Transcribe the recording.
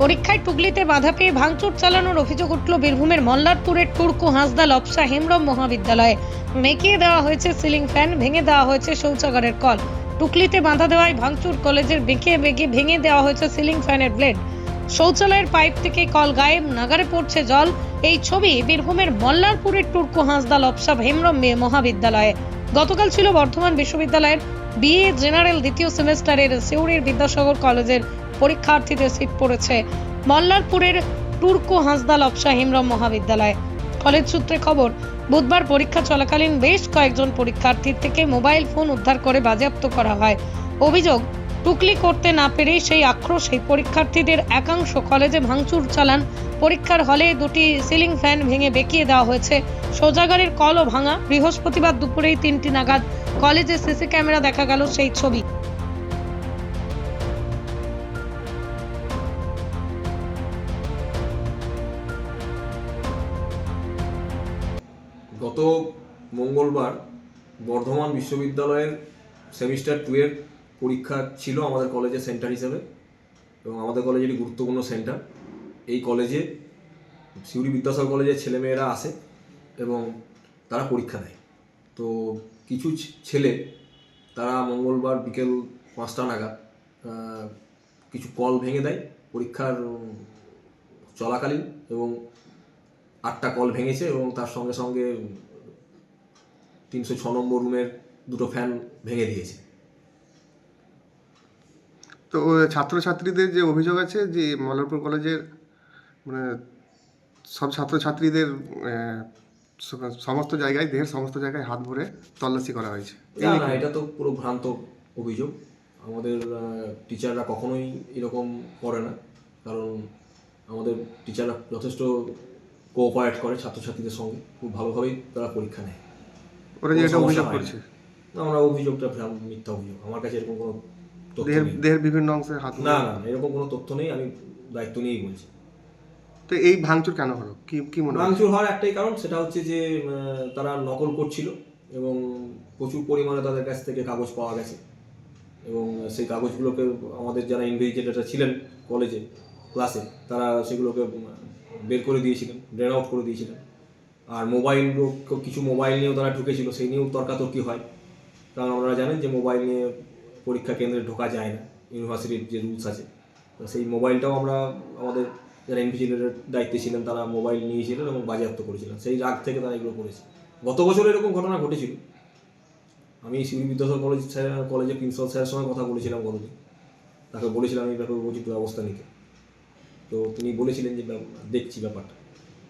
পরীক্ষায় টুকলিতে বাধা পেয়ে ভাঙচুর চালানোর অভিযোগ উঠল বীরভূমের মল্লারপুরের টুরকু হাঁসদা লপসা হেমরম মহাবিদ্যালয়ে। মেকিয়ে দেওয়া হয়েছে সিলিং ফ্যান, ভেঙে দেওয়া হয়েছে শৌচাগারের কল। টুকলিতে বাঁধা দেওয়ায় ভাঙচুর, কলেজের বেঁকে বেঁকে ভেঙে দেওয়া হয়েছে সিলিং ফ্যানের ব্লেড। শৌচালয়ের পাইপ থেকে কল গায়েব, নাগারে পড়ছে জল। এই ছবি বীরভূমের মল্লারপুরের টুরকু হাঁসদা লপসা হেমরম মে- মহাবিদ্যালয়ে। গতকাল ছিল বর্ধমান বিশ্ববিদ্যালয়ের বিএ জেনারেল দ্বিতীয় সেমেস্টারের সিউড়ির বিদ্যাসাগর কলেজের পরীক্ষার্থীদের সিট পড়েছে মল্লারপুরের টুরকো হাঁসদা লপসা হেমরম মহাবিদ্যালয়। কলেজ সূত্রে খবর, বুধবার পরীক্ষা চলাকালীন বেশ কয়েকজন পরীক্ষার্থীর থেকে মোবাইল ফোন উদ্ধার করে বাজেয়াপ্ত করা হয়। অভিযোগ, টুকলি করতে না পেরে সেই আক্রোশে পরীক্ষার্থীদের একাংশ কলেজে ভাঙচুর চালান। পরীক্ষার হলে দুটি সিলিং ফ্যান ভেঙে বেঁকিয়ে দেওয়া হয়েছে। শৌচাগারের কলও ভাঙা। বৃহস্পতিবার দুপুরেই তিনটি নাগাদ কলেজে সিসি ক্যামেরা দেখা গেল সেই ছবি। গত মঙ্গলবার বর্ধমান বিশ্ববিদ্যালয়ের সেমিস্টার টু এর পরীক্ষা ছিল আমাদের কলেজের সেন্টার হিসেবে এবং আমাদের কলেজের একটি গুরুত্বপূর্ণ সেন্টার। এই কলেজে সিউড়ি বিদ্যাসাগর কলেজের ছেলেমেয়েরা আসে এবং তারা পরীক্ষা দেয়। তো কিছু ছেলে তারা মঙ্গলবার বিকেল পাঁচটা নাগাদ কিছু কল ভেঙে দেয় পরীক্ষার চলাকালীন এবং আটটা কল ভেঙেছে এবং তার সঙ্গে সঙ্গে তিনশো ছ নম্বর রুমের দুটো ফ্যান ভেঙে দিয়েছে। তো ছাত্রছাত্রীদের যে অভিযোগ আছে যে মল্লারপুর কলেজের মানে সব ছাত্রছাত্রীদের সমস্ত জায়গায় দেহের সমস্ত জায়গায় হাত ভরে তল্লাশি করা হয়েছে। না এটা তো পুরো ভ্রান্ত অভিযোগ। আমাদের টিচাররা কখনোই এরকম করে না। কারণ আমাদের টিচাররা যথেষ্ট কোঅপারেট করে ছাত্রছাত্রীদের সঙ্গে। খুব ভালোভাবেই তারা পরীক্ষা নেয়। ওরা যে এটা অভিযোগ হয় না। আমরা অভিযোগটা মিথ্যা অভিযোগ। আমার কাছে এরকম কোনো দেহের দেহের বিভিন্ন অংশে হাত না না এরকম কোনো তথ্য নেই আমি দায়িত্ব নিয়েই বলছি। তো এই ভাঙচুর কেন হলো? কি কি মনে ভাঙচুর হওয়ার একটাই কারণ সেটা হচ্ছে যে তারা নকল করছিল এবং প্রচুর পরিমাণে তাদের কাছ থেকে কাগজ পাওয়া গেছে। এবং সেই কাগজগুলোকে আমাদের যারা ইনভেস্টিগেটর ছিলেন কলেজে ক্লাসে তারা সেগুলোকে বের করে দিয়েছিলেন ড্রেন আউট করে দিয়েছিলেন। আর মোবাইল কিছু মোবাইল নিয়েও তারা ঢুকেছিল, সেই নিয়েও তর্কাতর্কি হয়। কারণ আপনারা জানেন যে মোবাইল নিয়ে পরীক্ষা কেন্দ্রে ঢোকা যায় না ইউনিভার্সিটির যে রুলস আছে। তো সেই মোবাইলটাও আমরা, আমাদের যারা ইনভিজিলেটের দায়িত্বে ছিলেন, তারা মোবাইল নিয়েছিলেন এবং বাজেয়াপ্ত করেছিলেন। সেই রাগ থেকে তারা এগুলো করেছে। গত বছর এরকম ঘটনা ঘটেছিল। আমি সিভিল বিদ্যাসাগর কলেজ স্যার কলেজের প্রিন্সিপাল স্যারের সঙ্গে কথা বলেছিলাম গতদিন। তাকে বলেছিলাম এই ব্যাপারে উচিত ব্যবস্থা নিতে। তো তিনি বলেছিলেন যে দেখছি ব্যাপারটা।